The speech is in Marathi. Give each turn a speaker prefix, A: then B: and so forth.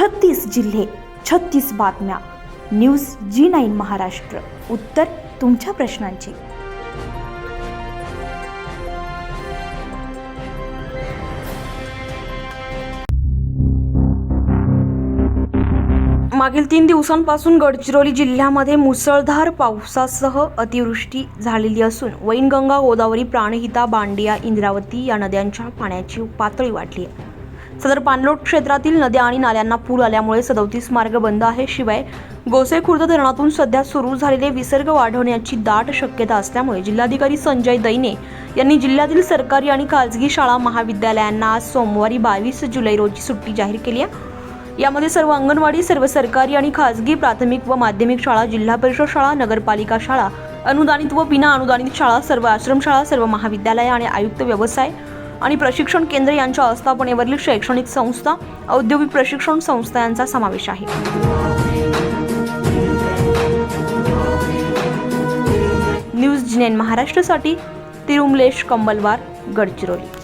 A: छत्तीस जिल्हे छत्तीस बातम्या. News Zee nine Maharashtra. उत्तर तुमच्या प्रश्नांची. मागील तीन दिवसांपासून गडचिरोली जिल्ह्यामध्ये मुसळधार पावसासह अतिवृष्टी झालेली असून वैनगंगा गोदावरी प्राणहिता बांडिया इंद्रावती या नद्यांच्या पाण्याची पातळी वाढली आहे. सदर पाणलोट क्षेत्रातील नद्या आणि नाल्यांना पूर आल्यामुळे सदोतीस मार्ग बंद आहे. शिवाय गोसेखुर्द धरणातून सध्या सुरू झालेले विसर्ग वाढवण्याची दाट शक्यता असल्यामुळे जिल्हाधिकारी संजय दैने यांनी जिल्ह्यातील सरकारी आणि खाजगी शाळा महाविद्यालयांना आज सोमवारी बावीस जुलै रोजी सुट्टी जाहीर केली आहे. यामध्ये सर्व अंगणवाडी सर्व सरकारी आणि खाजगी प्राथमिक व माध्यमिक शाळा जिल्हा परिषद शाळा नगरपालिका शाळा अनुदानित व बिना अनुदानित शाळा सर्व आश्रमशाळा सर्व महाविद्यालय आणि आयुक्त व्यवसाय आणि प्रशिक्षण केंद्र यांच्या आस्थापनेवरील शैक्षणिक संस्था औद्योगिक प्रशिक्षण संस्था यांचा समावेश आहे. न्यूज जिनेन महाराष्ट्रासाठी तिरुमलेश कंबलवार गडचिरोली.